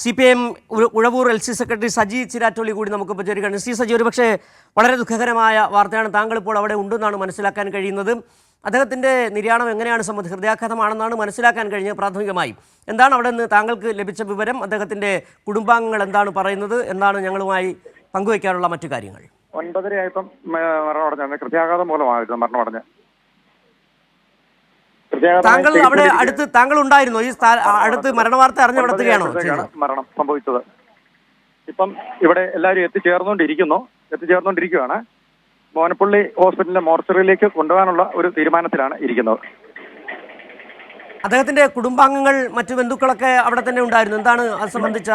C P M Uzhavoor L C secretary Saji Chirattoli കൂടി നമുക്ക് ചേരുകയാണ്. സി സജി ഒരുപക്ഷെ വളരെ ദുഃഖകരമായ വാർത്തയാണ് താങ്കൾ ഇപ്പോൾ അവിടെ ഉണ്ടെന്നാണ് മനസ്സിലാക്കാൻ കഴിയുന്നത്. അദ്ദേഹത്തിന്റെ നിര്യാണം എങ്ങനെയാണ് സംബന്ധിച്ച് ഹൃദയാഘാതമാണെന്നാണ് മനസ്സിലാക്കാൻ കഴിഞ്ഞത് പ്രാഥമികമായി. എന്താണ് അവിടെ നിന്ന് താങ്കൾക്ക് ലഭിച്ച വിവരം? അദ്ദേഹത്തിന്റെ കുടുംബാംഗങ്ങൾ എന്താണ് പറയുന്നത്? എന്താണ് ഞങ്ങളുമായി പങ്കുവയ്ക്കാനുള്ള മറ്റു കാര്യങ്ങൾ? ഒൻപതരയായപ്പം മരണമടഞ്ഞ. കൃത്യാഘാതം മൂലമായിരുന്നു കൃത്യാഘാതം താങ്കൾ അവിടെ അടുത്ത് താങ്കൾ ഉണ്ടായിരുന്നു. ഈ അടുത്ത് മരണവാർത്ത ഒൻപതരയായപ്പോഴത്തേക്കാണ് മരണം സംഭവിച്ചത്. ഇപ്പം ഇവിടെ എല്ലാവരും എത്തിച്ചേർന്നുകൊണ്ടിരിക്കുന്നു. എത്തിച്ചേർന്നുകൊണ്ടിരിക്കുകയാണ്. മോനപ്പള്ളി ഹോസ്പിറ്റലിന്റെ മോർച്ചറിയിലേക്ക് കൊണ്ടുപോകാനുള്ള ഒരു തീരുമാനത്തിലാണ് ഇരിക്കുന്നത്. അദ്ദേഹത്തിന്റെ കുടുംബാംഗങ്ങൾ മറ്റു ബന്ധുക്കളൊക്കെ അവിടെ തന്നെ ഉണ്ടായിരുന്നു. എന്താണ് അത് സംബന്ധിച്ച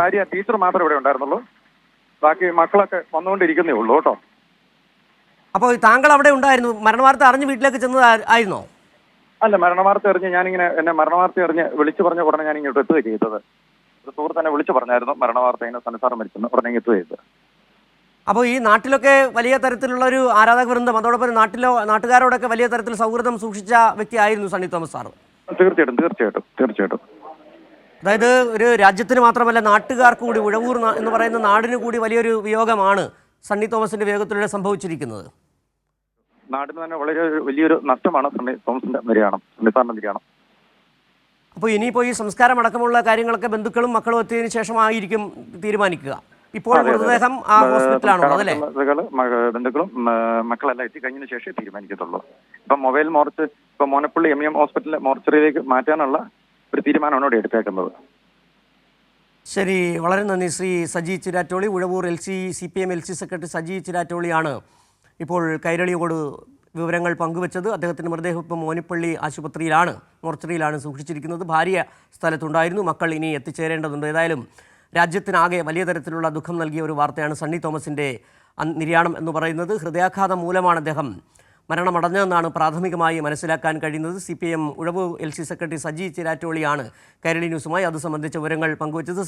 ഭാര്യ ടീച്ചർ മാത്രമേ ഇവിടെ ഉണ്ടായിരുന്നുള്ളൂ. ബാക്കി മക്കളൊക്കെ വന്നുകൊണ്ടിരിക്കുന്നേ ഉള്ളൂ കേട്ടോ. അപ്പോൾ താങ്കൾ അവിടെ ഉണ്ടായിരുന്നു. മരണവാർത്ത അറിഞ്ഞ് വീട്ടിലേക്ക് ചെന്നതായിരുന്നോ ആയിരുന്നോ? അല്ല മരണവാർത്ത അറിഞ്ഞ് ഞാനിങ്ങനെ എന്നെ മരണവാർത്ത അറിഞ്ഞ് വിളിച്ചു പറഞ്ഞ ഉടനെ ഞാൻ ഇങ്ങോട്ട് എത്തുക ചെയ്തത്. ഒരു സുഹൃത്ത് എന്നെ വിളിച്ചു പറഞ്ഞായിരുന്നു മരണവാർത്ത ഇങ്ങനെ സന്നിധാനം മരിച്ചെന്ന് ഉടനെ എത്തുക ചെയ്തത്. അപ്പോൾ ഈ നാട്ടിലൊക്കെ വലിയ തരത്തിലുള്ള ഒരു ആരാധക വൃന്ദം അതോടൊപ്പം നാട്ടിലോ നാട്ടുകാരോടൊക്കെ വലിയ തരത്തിൽ സൗഹൃദം സൂക്ഷിച്ച വ്യക്തിയായിരുന്നു സണ്ണി തോമസ് സാർ തീർച്ചയായിട്ടും തീർച്ചയായിട്ടും തീർച്ചയായിട്ടും. അതായത് ഒരു രാജ്യത്തിന് മാത്രമല്ല നാട്ടുകാർക്ക് കൂടി ഉഴവൂർ എന്ന് പറയുന്ന നാടിന് കൂടി വലിയൊരു വിയോഗമാണ് സണ്ണി തോമസിന്റെ വിയോഗത്തിലൂടെ സംഭവിച്ചിരിക്കുന്നത്. നാടിന് തന്നെ വളരെ വലിയൊരു നഷ്ടമാണ് സണ്ണി തോമസിന്റെ നിര്യാണം സണ്ണി സാറിന്റെ നിര്യാണം. അപ്പോൾ ഇനിയിപ്പോൾ ഈ സംസ്കാരം അടക്കമുള്ള കാര്യങ്ങളൊക്കെ ബന്ധുക്കളും മക്കളും എത്തിയതിനു ശേഷമായിരിക്കും തീരുമാനിക്കുക. ഇപ്പോൾ. മൃതദേഹം ആ ഹോസ്പിറ്റലാണോ അതല്ലേ? ബന്ധുക്കൾ മക- ബന്ധുക്കളും മക്കളെല്ലാം മക്കളെല്ലാം എത്തിക്കഴിഞ്ഞതിന് ശേഷമേ തീരുമാനിക്കത്തുള്ളൂ. ഇപ്പൊ മൊബൈൽ മോർച്ച് ഇപ്പൊ മോനപ്പള്ളി എം എം ഹോസ്പിറ്റലിലെ മോർച്ചറിയിലേക്ക് മാറ്റാനുള്ള ഒരു തീരുമാനമാണ് ഇവിടെ എടുത്തേക്കുന്നത്. ശരി വളരെ നന്ദി Shri Saji Chirattoli Uzhavoor L C C P M L C secretary Saji ചിരാറ്റോളിയാണ് ഇപ്പോൾ കൈരളിയോട് വിവരങ്ങൾ പങ്കുവച്ചത് അദ്ദേഹത്തിന്റെ മൃതദേഹം ഇപ്പോൾ മോനിപ്പള്ളി ആശുപത്രിയിലാണ് മോർച്ചറിയിലാണ് സൂക്ഷിച്ചിരിക്കുന്നത്. ഭാര്യ സ്ഥലത്തുണ്ടായിരുന്നു മക്കൾ ഇനി എത്തിച്ചേരേണ്ടതുണ്ട്. ഏതായാലും രാജ്യത്തിനാകെ വലിയ തരത്തിലുള്ള ദുഃഖം നൽകിയ ഒരു വാർത്തയാണ് സണ്ണി തോമസിന്റെ നിര്യാണം എന്ന് പറയുന്നത്. ഹൃദയാഘാതം മൂലമാണ് അദ്ദേഹം മരണമടഞ്ഞതെന്നാണ് പ്രാഥമികമായി മനസ്സിലാക്കാൻ കഴിയുന്നത്. C P M ഉഴവ് L C secretary Saji ചിരാറ്റോളിയാണ് കൈരളി ന്യൂസുമായി അത് സംബന്ധിച്ച വിവരങ്ങൾ പങ്കുവച്ചത്.